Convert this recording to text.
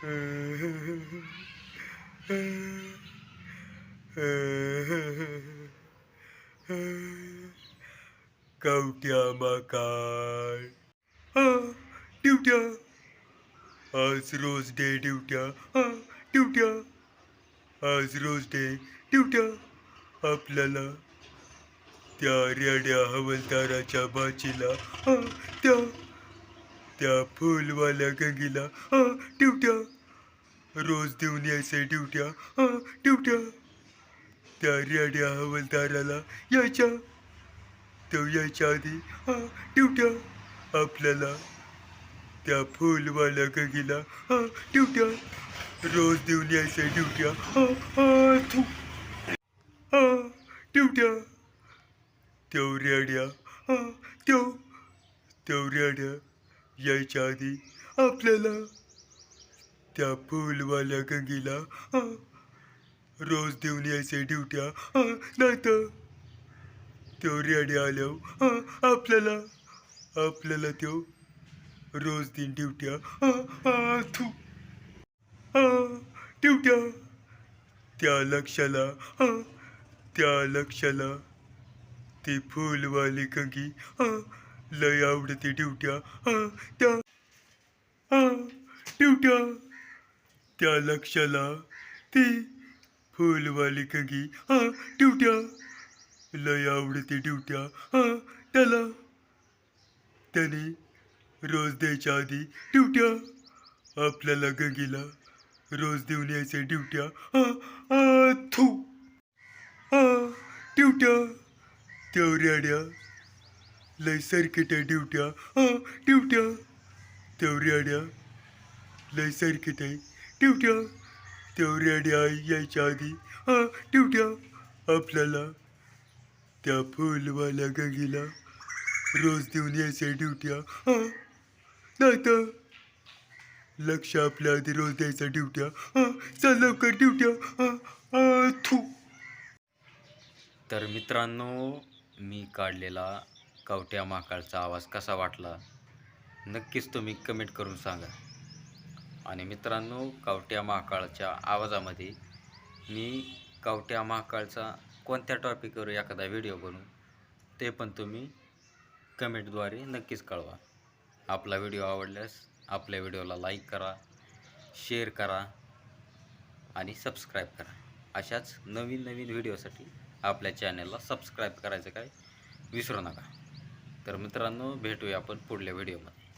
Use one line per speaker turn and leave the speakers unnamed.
कवट्या मकाय ड्युट्या. आज rose day ड्युट्या. ड्युट्या. आज rose day ड्युट्या. आपल्याला त्या रेड्या हवलदाराच्या बाचीला त्या त्या फुलवाल्या गंगीला हा रोज देऊन यायचे ड्युट्या हा त्या रेड्या हवलदाराला यायच्या. तो यायच्या आधी हा टिवट्या आपल्याला त्या फुलवाल्या गंगीला हा रोज देऊन यायचे ड्युट्या हा हा थू. हा त्यो रेड्या हा त्यो त्यो रेड्या यायच्या आधी आपल्याला त्या फुलवाल्या गंगीला रोज देऊन यायचे ड्युट्या. नाही नाहीतर त्यो रेडी आल्यावर आपल्याला आपल्याला त्यो रोज दिन ड्युट्या. हा थू हा ड्युट्या. त्या लक्षाला त्या लक्षाला ती फुलवाली कंगी हा लय आवडते ड्युट्या. हा त्या हा ड्युट्या. त्या लक्षाला ती फुलवाली कंगी हा ड्युट्या. लय आवडते ड्युट्या. हा त्याला. त्याने रोज द्यायच्या आधी ड्युट्या. आपल्याला गंगीला रोज देऊन यायचे ड्युट्या. हा थू. हा ड्युट्या. तेवऱ्याड्या लय सरकिट्या ड्युट्या. हा ड्युट्या. तेवऱ्याड्या लय सरकिट आहे ड्युट्या. तेवऱ्याड्या यायच्या आधी. हा ड्युट्या. आपल्याला त्या फुलवाल्या गंगीला रोज देऊन यायच्या ड्युट्या. हा नाहीतर लक्ष आपल्या आधी रोज द्यायचा ड्युट्या. हा चल लवकर ड्युट्या. थू.
तर मित्रांनो मी काढलेला कवट्या महाकाळचा आवाज कसा वाटला नक्कीच तुम्ही कमेंट करून सांगा. आणि मित्रांनो कवट्या महाकाळच्या आवाजामध्ये मी कवट्या महाकाळचा कोणत्या टॉपिकवर एखादा व्हिडिओ बनवू ते पण तुम्ही कमेंटद्वारे नक्कीच कळवा. आपला व्हिडिओ आवडल्यास आपल्या व्हिडिओला लाईक करा शेअर करा आणि सबस्क्राईब करा. अशाच नवीन नवीन व्हिडिओसाठी आपल्या चॅनलला सबस्क्राईब करायचं काय विसरू नका. तर मित्रांनो भेटूया आपण पुढल्या व्हिडिओमध्ये